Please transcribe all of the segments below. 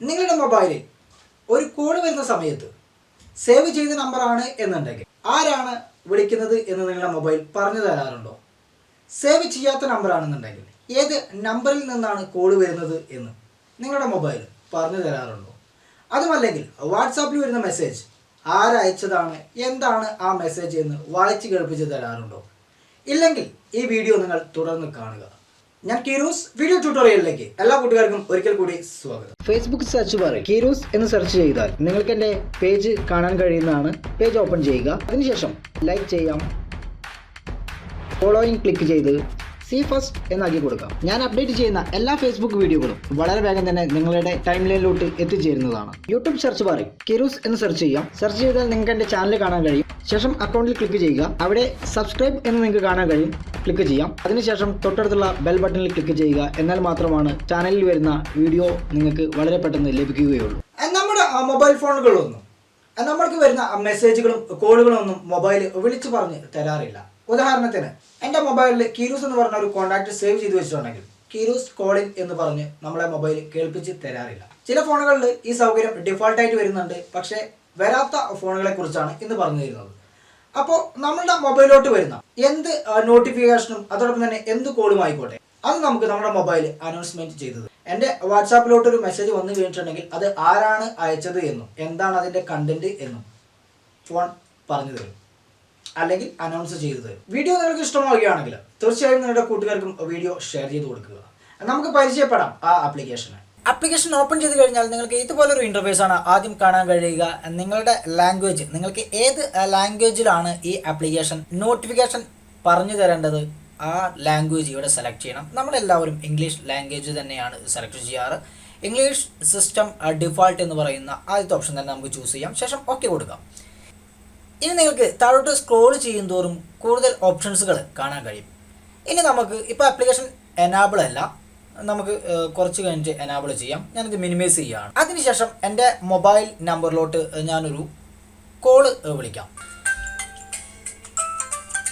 നിങ്ങളുടെ മൊബൈലിൽ ഒരു കോൾ വരുന്ന സമയത്ത് സേവ് ചെയ്ത നമ്പറാണ് എന്നുണ്ടെങ്കിൽ ആരാണ് വിളിക്കുന്നത് എന്ന് നിങ്ങളുടെ മൊബൈൽ പറഞ്ഞു തരാറുണ്ടോ? സേവ് ചെയ്യാത്ത നമ്പറാണെന്നുണ്ടെങ്കിൽ ഏത് നമ്പറിൽ നിന്നാണ് കോൾ വരുന്നത് എന്ന് നിങ്ങളുടെ മൊബൈൽ പറഞ്ഞു തരാറുണ്ടോ? അതുമല്ലെങ്കിൽ വാട്സാപ്പിൽ വരുന്ന മെസ്സേജ് ആരയച്ചതാണ് എന്താണ് ആ മെസ്സേജ് എന്ന് വായിച്ച് കേൾപ്പിച്ച് തരാറുണ്ടോ? ഇല്ലെങ്കിൽ ഈ വീഡിയോ നിങ്ങൾ തുടർന്ന് കാണുക. ഞാൻ കീറൂസ് വീഡിയോ ട്യൂട്ടോറിയലിലേക്ക് എല്ലാ കൂട്ടുകാർക്കും ഒരിക്കൽ കൂടി സ്വാഗതം. ഫേസ്ബുക്ക് സെർച്ച് ബാറിൽ കീറൂസ് എന്ന് സെർച്ച് ചെയ്താൽ നിങ്ങൾക്ക് എന്റെ പേജ് കാണാൻ കഴിയുന്നതാണ്. പേജ് ഓപ്പൺ ചെയ്യുക. അതിനുശേഷം ലൈക്ക് ചെയ്യാം. ഫോളോയിങ് ക്ലിക്ക് ചെയ്ത് സി ഫസ്റ്റ് എന്നാക്കി കൊടുക്കാം. ഞാൻ അപ്ഡേറ്റ് ചെയ്യുന്ന എല്ലാ ഫേസ്ബുക്ക് വീഡിയോകളും വളരെ വേഗം തന്നെ നിങ്ങളുടെ ടൈം ലൈനിലോട്ട് എത്തിച്ചേരുന്നതാണ് യൂട്യൂബ് സെർച്ച് ബാറിൽ കിരൂസ് എന്ന് സെർച്ച് ചെയ്യാം. സെർച്ച് ചെയ്താൽ നിങ്ങൾക്ക് എന്റെ ചാനൽ കാണാൻ കഴിയും. ശേഷം അക്കൗണ്ടിൽ ക്ലിക്ക് ചെയ്യുക. അവിടെ സബ്സ്ക്രൈബ് എന്ന് നിങ്ങൾക്ക് കാണാൻ കഴിയും. ക്ലിക്ക് ചെയ്യാം. അതിനുശേഷം തൊട്ടടുത്തുള്ള ബെൽ ബട്ടണിൽ ക്ലിക്ക് ചെയ്യുക. എന്നാൽ മാത്രമാണ് ചാനലിൽ വരുന്ന വീഡിയോ നിങ്ങൾക്ക് വളരെ പെട്ടെന്ന് ലഭിക്കുകയുള്ളൂ. നമ്മുടെ മൊബൈൽ ഫോണുകളൊന്നും നമ്മൾക്ക് വരുന്ന മെസ്സേജുകളും കോളുകളും ഒന്നും മൊബൈൽ വിളിച്ചു പറഞ്ഞ് തരാറില്ല. ഉദാഹരണത്തിന് എന്റെ മൊബൈലിൽ കീരൂസ് എന്ന് പറഞ്ഞ ഒരു കോൺടാക്ട് സേവ് ചെയ്ത് വെച്ചിട്ടുണ്ടെങ്കിൽ കീരൂസ് കോളിംഗ് എന്ന് പറഞ്ഞ് നമ്മളെ മൊബൈൽ കേൾപ്പിച്ച് തരാറില്ല. ചില ഫോണുകളിൽ ഈ സൗകര്യം ഡിഫോൾട്ടായിട്ട് വരുന്നുണ്ട്. പക്ഷേ വരാത്ത ഫോണുകളെ കുറിച്ചാണ് ഇന്ന് പറഞ്ഞു തരുന്നത്. അപ്പോൾ നമ്മളുടെ മൊബൈലിലോട്ട് വരുന്ന എന്ത് നോട്ടിഫിക്കേഷനും അതോടൊപ്പം തന്നെ എന്ത് കോളും ആയിക്കോട്ടെ. അത് നമുക്ക് നമ്മുടെ മൊബൈൽ അനൗൺസ്മെന്റ് ചെയ്തത്. എന്റെ വാട്സാപ്പിലോട്ട് ഒരു മെസ്സേജ് വന്നു കഴിഞ്ഞിട്ടുണ്ടെങ്കിൽ അത് ആരാണ് അയച്ചത് എന്നും എന്താണ് അതിന്റെ കണ്ടന്റ് എന്നും ഫോൺ പറഞ്ഞു തരും. അല്ലെങ്കിൽ അനൗൺസ് ചെയ്തു തരും വീഡിയോ നിങ്ങൾക്ക് ഇഷ്ടമാവുകയാണെങ്കിൽ തീർച്ചയായും നിങ്ങളുടെ കൂട്ടുകാർക്കും വീഡിയോ ഷെയർ ചെയ്ത് കൊടുക്കുക. നമുക്ക് പരിചയപ്പെടാം ആ ആപ്ലിക്കേഷന് ആപ്ലിക്കേഷൻ ഓപ്പൺ ചെയ്ത് കഴിഞ്ഞാൽ നിങ്ങൾക്ക് ഇതുപോലൊരു ഇന്റർഫേസ് ആണ് ആദ്യം കാണാൻ കഴിയുക. നിങ്ങളുടെ ലാംഗ്വേജ് നിങ്ങൾക്ക് ഏത് ലാംഗ്വേജിലാണ് ഈ ആപ്ലിക്കേഷൻ നോട്ടിഫിക്കേഷൻ പറഞ്ഞു തരേണ്ടത്? ആ ലാംഗ്വേജ് ഇവിടെ സെലക്ട് ചെയ്യണം. നമ്മളെല്ലാവരും ഇംഗ്ലീഷ് ലാംഗ്വേജ് തന്നെയാണ് സെലക്ട് ചെയ്യാറ്. ഇംഗ്ലീഷ് സിസ്റ്റം ഡിഫോൾട്ട് എന്ന് പറയുന്ന ആദ്യത്തെ ഓപ്ഷൻ തന്നെ നമുക്ക് ചൂസ് ചെയ്യാം. ശേഷം ഓക്കെ കൊടുക്കാം. ഇനി നിങ്ങൾക്ക് താഴോട്ട് സ്ക്രോൾ ചെയ്യും തോറും കൂടുതൽ ഓപ്ഷൻസുകൾ കാണാൻ കഴിയും. ഇനി നമുക്ക് ഇപ്പോൾ ആപ്ലിക്കേഷൻ എനാബിൾ അല്ല. നമുക്ക് കുറച്ച് കഴിഞ്ഞിട്ട് എനാബിൾ ചെയ്യാം. ഞാനിത് മിനിമൈസ് ചെയ്യുകയാണ് അതിനുശേഷം എന്റെ മൊബൈൽ നമ്പറിലോട്ട് ഞാനൊരു കോൾ വിളിക്കാം.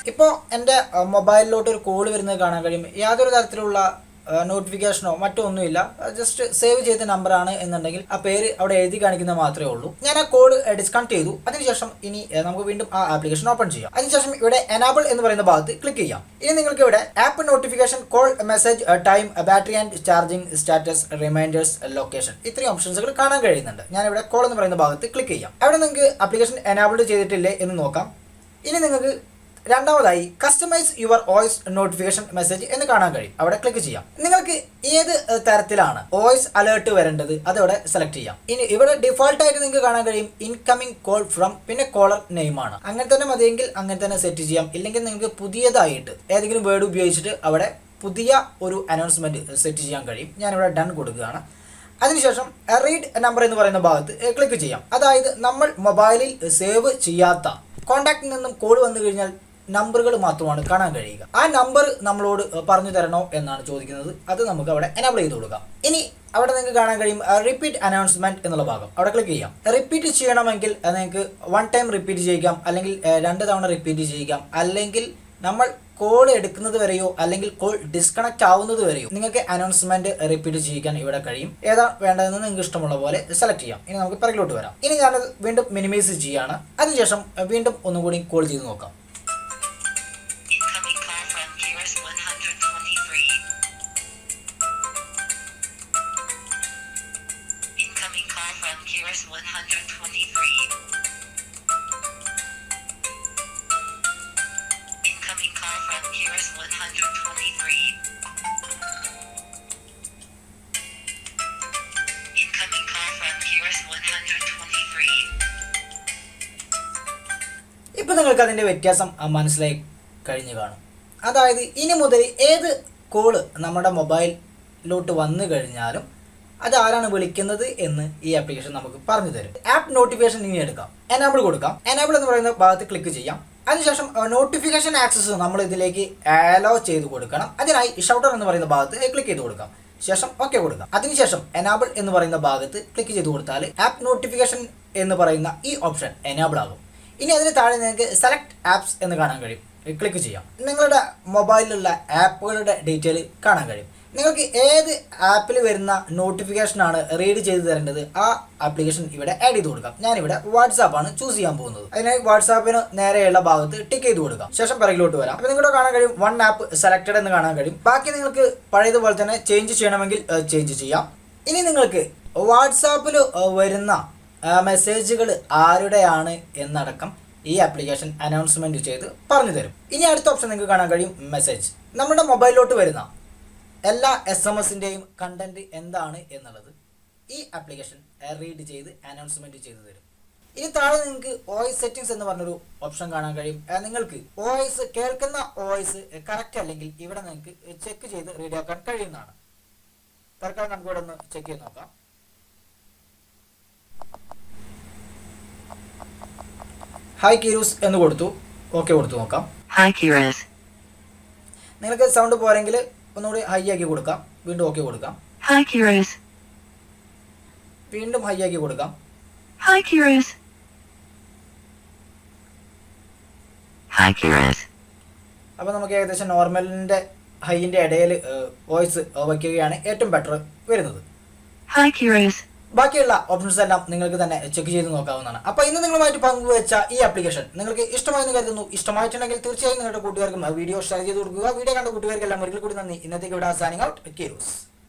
ഇപ്പോൾ എന്റെ മൊബൈലിലോട്ട് ഒരു കോൾ വരുന്നത് കാണാൻ കഴിയും. യാതൊരു തരത്തിലുള്ള നോട്ടിഫിക്കേഷനോ മറ്റോ ഒന്നുമില്ല ജസ്റ്റ് സേവ് ചെയ്ത നമ്പർ ആണ് എന്നുണ്ടെങ്കിൽ ആ പേര് അവിടെ എഴുതി കാണിക്കുന്നത് മാത്രമേ ഉള്ളൂ. ഞാൻ ആ കോഡ് ഡിസ്കണക്ട് ചെയ്തു. അതിനുശേഷം ഇനി നമുക്ക് വീണ്ടും ആ ആപ്ലിക്കേഷൻ ഓപ്പൺ ചെയ്യാം. അതിനുശേഷം ഇവിടെ എനാബിൾ എന്ന് പറയുന്ന ഭാഗത്ത് ക്ലിക്ക് ചെയ്യാം. ഇനി നിങ്ങൾക്ക് ഇവിടെ app notification call message time battery and charging status reminders location ഇത്രയും ഓപ്ഷൻസുകൾ കാണാൻ കഴിയുന്നുണ്ട്. ഞാൻ ഇവിടെ കോൾ എന്ന് പറയുന്ന ഭാഗത്ത് ക്ലിക്ക് ചെയ്യാം. അവിടെ നിങ്ങൾക്ക് ആപ്ലിക്കേഷൻ എനാബിൾഡ് ചെയ്തിട്ടില്ലേ എന്ന് നോക്കാം. ഇനി നിങ്ങൾക്ക് രണ്ടാമതായി customise your voice notification message എന്ന് കാണാൻ കഴിയും. അവിടെ ക്ലിക്ക് ചെയ്യാം. നിങ്ങൾക്ക് ഏത് തരത്തിലാണ് വോയിസ് അലേർട്ട് വരേണ്ടത് അതവിടെ സെലക്ട് ചെയ്യാം. ഇനി ഇവിടെ ഡിഫോൾട്ട് ആയിട്ട് നിങ്ങൾക്ക് കാണാൻ കഴിയും ഇൻകമിംഗ് കോൾ ഫ്രം പിന്നെ കോളർ നെയിം ആണ്. അങ്ങനെ തന്നെ മതിയെങ്കിൽ അങ്ങനെ തന്നെ സെറ്റ് ചെയ്യാം. ഇല്ലെങ്കിൽ നിങ്ങൾക്ക് പുതിയതായിട്ട് ഏതെങ്കിലും വേർഡ് ഉപയോഗിച്ചിട്ട് അവിടെ പുതിയ ഒരു അനൗൺസ്മെന്റ് സെറ്റ് ചെയ്യാൻ കഴിയും. ഞാനിവിടെ ഡൺ കൊടുക്കുകയാണ്. അതിനുശേഷം റീഡ് നമ്പർ എന്ന് പറയുന്ന ഭാഗത്ത് ക്ലിക്ക് ചെയ്യാം. അതായത് നമ്മൾ മൊബൈലിൽ സേവ് ചെയ്യാത്ത. കോണ്ടാക്റ്റിൽ നിന്നും കോൾ വന്നു കഴിഞ്ഞാൽ നമ്പറുകൾ മാത്രമാണ് കാണാൻ കഴിയുക. ആ നമ്പർ നമ്മളോട് പറഞ്ഞു തരണോ എന്നാണ് ചോദിക്കുന്നത്. അത് നമുക്ക് അവിടെ എനേബിൾ ചെയ്ത് കൊടുക്കാം. ഇനി അവിടെ നിങ്ങൾക്ക് കാണാൻ കഴിയും റിപ്പീറ്റ് അനൗൺസ്മെന്റ് എന്നുള്ള ഭാഗം. അവിടെ ക്ലിക്ക് ചെയ്യാം. റിപ്പീറ്റ് ചെയ്യണമെങ്കിൽ നിങ്ങൾക്ക് വൺ ടൈം റിപ്പീറ്റ് ചെയ്യിക്കാം അല്ലെങ്കിൽ രണ്ട് തവണ റിപ്പീറ്റ് ചെയ്യിക്കാം അല്ലെങ്കിൽ നമ്മൾ കോൾ എടുക്കുന്നത് വരെയോ അല്ലെങ്കിൽ കോൾ ഡിസ്കണക്ട് ആവുന്നത് വരെയോ നിങ്ങൾക്ക് അനൗൺസ്മെന്റ് റിപ്പീറ്റ് ചെയ്യിക്കാൻ ഇവിടെ കഴിയും. ഏതാ വേണ്ടതെന്ന് നിങ്ങൾക്ക് ഇഷ്ടമുള്ള പോലെ സെലക്ട് ചെയ്യാം. ഇനി നമുക്ക് പിറകിലോട്ട് വരാം. ഇനി ഞാനത് വീണ്ടും മിനിമൈസ് ചെയ്യാണ്. അതിനുശേഷം വീണ്ടും ഒന്നുകൂടി കോൾ ചെയ്ത് നോക്കാം. Kiris 123. ഇപ്പൊ നിങ്ങൾക്ക് അതിന്റെ വ്യത്യാസം മനസ്സിലായി കഴിഞ്ഞു കാണും. അതായത് ഇനി മുതൽ ഏത് കോൾ നമ്മുടെ മൊബൈലിലോട്ട് വന്നു കഴിഞ്ഞാലും അത് ആരാണ് വിളിക്കുന്നത് എന്ന് ഈ ആപ്ലിക്കേഷൻ നമുക്ക് പറഞ്ഞു തരും. ആപ്പ് നോട്ടിഫിക്കേഷൻ ഇനി എടുക്കാം. എനാബിൾ കൊടുക്കാം. എനാബിൾ എന്ന് പറയുന്ന ഭാഗത്ത് ക്ലിക്ക് ചെയ്യാം. അതിനുശേഷം നോട്ടിഫിക്കേഷൻ ആക്സസ് നമ്മൾ ഇതിലേക്ക് അലോ ചെയ്ത് കൊടുക്കണം. അതിനായി ഷൗട്ടർ എന്ന് പറയുന്ന ഭാഗത്ത് ക്ലിക്ക് ചെയ്ത് കൊടുക്കാം. ശേഷം ഓക്കെ കൊടുക്കാം. അതിനുശേഷം എനാബിൾ എന്ന് പറയുന്ന ഭാഗത്ത് ക്ലിക്ക് ചെയ്ത് കൊടുത്താൽ ആപ്പ് നോട്ടിഫിക്കേഷൻ എന്ന് പറയുന്ന ഈ ഓപ്ഷൻ എനാബിൾ ആകും. ഇനി അതിന് താഴെ നിങ്ങൾക്ക് സെലക്ട് ആപ്സ് എന്ന് കാണാൻ കഴിയും. ക്ലിക്ക് ചെയ്യാം. നിങ്ങളുടെ മൊബൈലിലുള്ള ആപ്പുകളുടെ ഡീറ്റെയിൽ കാണാൻ കഴിയും. നിങ്ങൾക്ക് ഏത് ആപ്പിൽ വരുന്ന നോട്ടിഫിക്കേഷനാണ് റീഡ് ചെയ്ത് തരേണ്ടത്? ആ ആപ്ലിക്കേഷൻ ഇവിടെ ആഡ് ചെയ്ത് കൊടുക്കാം. ഞാനിവിടെ വാട്സാപ്പ് ആണ് ചൂസ് ചെയ്യാൻ പോകുന്നത്. അതിനായി വാട്സാപ്പിന് നേരെയുള്ള ഭാഗത്ത് ടിക്ക് ചെയ്ത് കൊടുക്കാം. ശേഷം പിറകിലോട്ട് വരാം. അപ്പോൾ നിങ്ങളുടെ കാണാൻ കഴിയും വൺ ആപ്പ് സെലക്റ്റഡ് എന്ന് കാണാൻ കഴിയും. ബാക്കി നിങ്ങൾക്ക് പഴയതുപോലെ തന്നെ ചേഞ്ച് ചെയ്യണമെങ്കിൽ ചേഞ്ച് ചെയ്യാം. ഇനി നിങ്ങൾക്ക് വാട്സാപ്പിൽ വരുന്ന മെസ്സേജുകൾ ആരുടെയാണ് എന്നടക്കം ഈ ആപ്ലിക്കേഷൻ അനൗൺസ്മെന്റ് ചെയ്ത് പറഞ്ഞു തരും ഇനി അടുത്ത ഓപ്ഷൻ നിങ്ങൾക്ക് കാണാൻ കഴിയും മെസ്സേജ് നമ്മുടെ മൊബൈലിലോട്ട് വരുന്ന എല്ലാ എസ് എം എസിന്റെയും കണ്ടന്റ് എന്താണ് എന്നുള്ളത് ഈ ആപ്ലിക്കേഷൻ റീഡ് ചെയ്ത് അനൗൺസ്മെന്റ് ചെയ്തു തരും. ഇനി താഴെ നിങ്ങൾക്ക് വോയിസ് സെറ്റിംഗ്സ് എന്ന് പറഞ്ഞൊരു ഓപ്ഷൻ കാണാൻ കഴിയും. നിങ്ങൾക്ക് വോയിസ് കേൾക്കുന്ന വോയിസ് കറക്റ്റ് അല്ലെങ്കിൽ ഇവിടെ നിങ്ങൾക്ക് ചെക്ക് ചെയ്ത് റീഡ് റെഡിയാക്കാൻ കഴിയുന്നതാണ്. തൽക്കാലം നമുക്ക് ഇവിടെ ഒന്ന് ചെക്ക് ചെയ്ത് നോക്കാം. ഹായ് കീരൂസ് എന്ന് കൊടുത്തു. ഓക്കെ കൊടുത്തു നോക്കാം. നിങ്ങൾക്ക് സൗണ്ട് പോരെങ്കിൽ ഒന്നുകൂടി ഹൈ ആക്കി കൊടുക്കാം വീണ്ടും ഓക്കെ കൊടുക്കാം ഹൈ. വീണ്ടും ഹൈ ആക്കി കൊടുക്കാം ഹൈ. അപ്പോൾ നമുക്ക് ഏകദേശം നോർമലിന്റെ ഹൈന്റെ ഇടയിൽ വോയിസ് വയ്ക്കുകയാണ് ഏറ്റവും ബെറ്റർ വരുന്നത് ഹൈ Kiras. ബാക്കിയുള്ള ഓപ്ഷൻസ് എല്ലാം നിങ്ങൾക്ക് തന്നെ ചെക്ക് ചെയ്ത് നോക്കാവുന്നതാണ്. അപ്പോൾ ഇന്ന് നിങ്ങളുമായിട്ട് പങ്കുവച്ച ഈ ആപ്ലിക്കേഷൻ നിങ്ങൾക്ക് ഇഷ്ടമായെന്ന് കരുതുന്നു. ഇഷ്ടമായിട്ടുണ്ടെങ്കിൽ തീർച്ചയായും നിങ്ങളുടെ കൂട്ടുകാർക്കും വീഡിയോ ഷെയർ ചെയ്ത് കൊടുക്കുക. വീഡിയോ കണ്ട കൂട്ടുകാർക്കെല്ലാം ഒരിക്കൽ കൂടി നന്ദി. ഇന്നത്തേക്ക് ഇവിടെ സാനിങ് ഔട്ട് കീറൂസ്